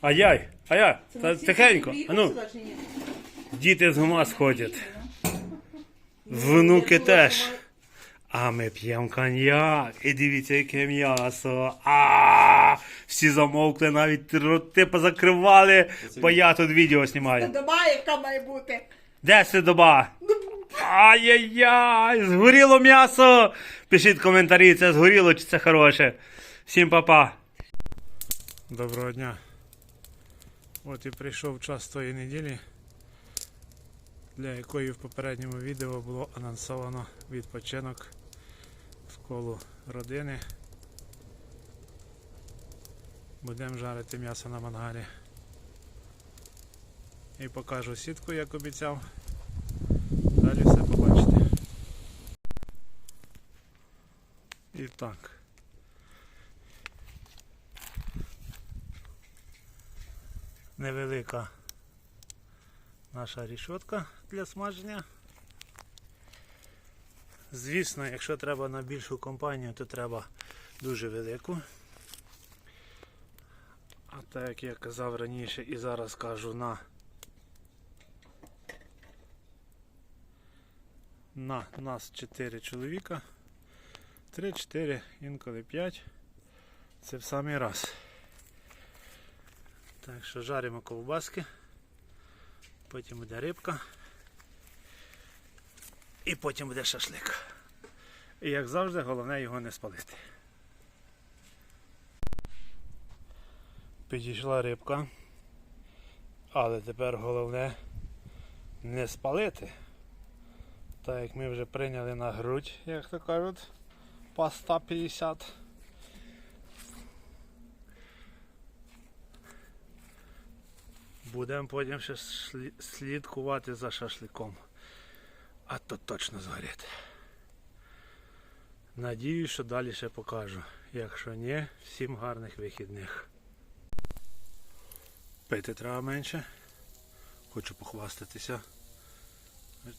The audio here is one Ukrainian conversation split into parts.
Ай-яй, ай-яй, та тихенько. приїхали А ну, сюди чи ні? діти з ума сходять. Внуки теж. А ми п'ємо коньяк. І дивіться, яке м'ясо. А всі замовкли, навіть роти позакривали, бо я тут відео знімаю. Доба, яка має бути. Де сидоба? Ай-яй-яй! Згоріло м'ясо! Пишіть коментарі, це згоріло чи це хороше. Всім па-па. Доброго дня. От і прийшов час тої неділі, для якої в попередньому відео було анонсовано відпочинок в колу родини. Будемо жарити м'ясо на мангалі. І покажу сітку, як обіцяв. Далі все побачите. І так. Невелика наша рішотка для смаження. Звісно, якщо треба на більшу компанію, то треба дуже велику. А так як я казав раніше і зараз кажу на на нас 4 чоловіка. 3-4, інколи 5. Це в самий раз. Так що жаримо ковбаски. Потім буде рибка. І потім буде шашлик. І як завжди, головне його не спалити. Підійшла рибка. Але тепер головне не спалити. Так як ми вже прийняли на грудь, як то кажуть, по 150. Будемо потім ще слідкувати за шашликом. А то точно згорить. Надіюсь, що далі ще покажу. Якщо ні, всім гарних вихідних. Пити треба менше. Хочу похвастатися.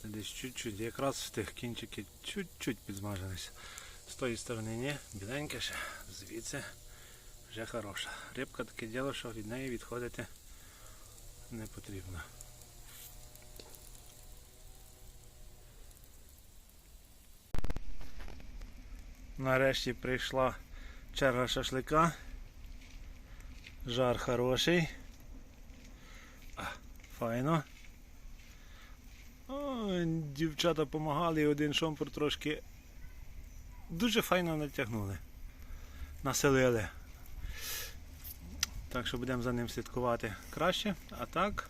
Десь чуть-чуть, якраз в тих кінчики чуть-чуть підсмажилися. З тої сторони ні, біленьке ще, звідси вже хороша. Рибка таке діло, що від неї відходити не потрібно. Нарешті прийшла черга шашлика. Жар хороший. А, файно. О, дівчата допомагали і один шомпур трошки дуже файно натягнули. Населили. Так що будемо за ним слідкувати краще. А так.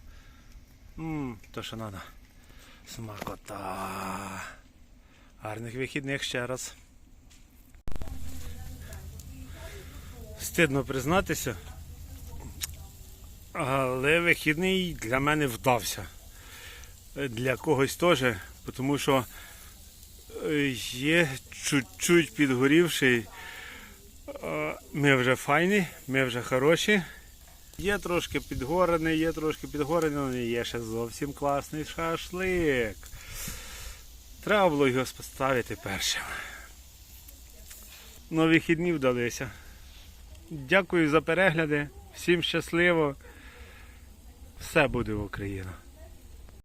Ммм, то що треба. Смакота. Гарних вихідних ще раз. Стидно признатися. Але вихідний для мене вдався для когось теж, тому що е, є чуть-чуть підгорівший. Е, Ми вже файні, ми вже хороші. Є трошки підгорений, є трошки підгорений, але є ще зовсім класний шашлик. Треба було його поставити першим. Ну, вихідні вдалися. Дякую за перегляди. Всім щасливо. Все буде в Україні.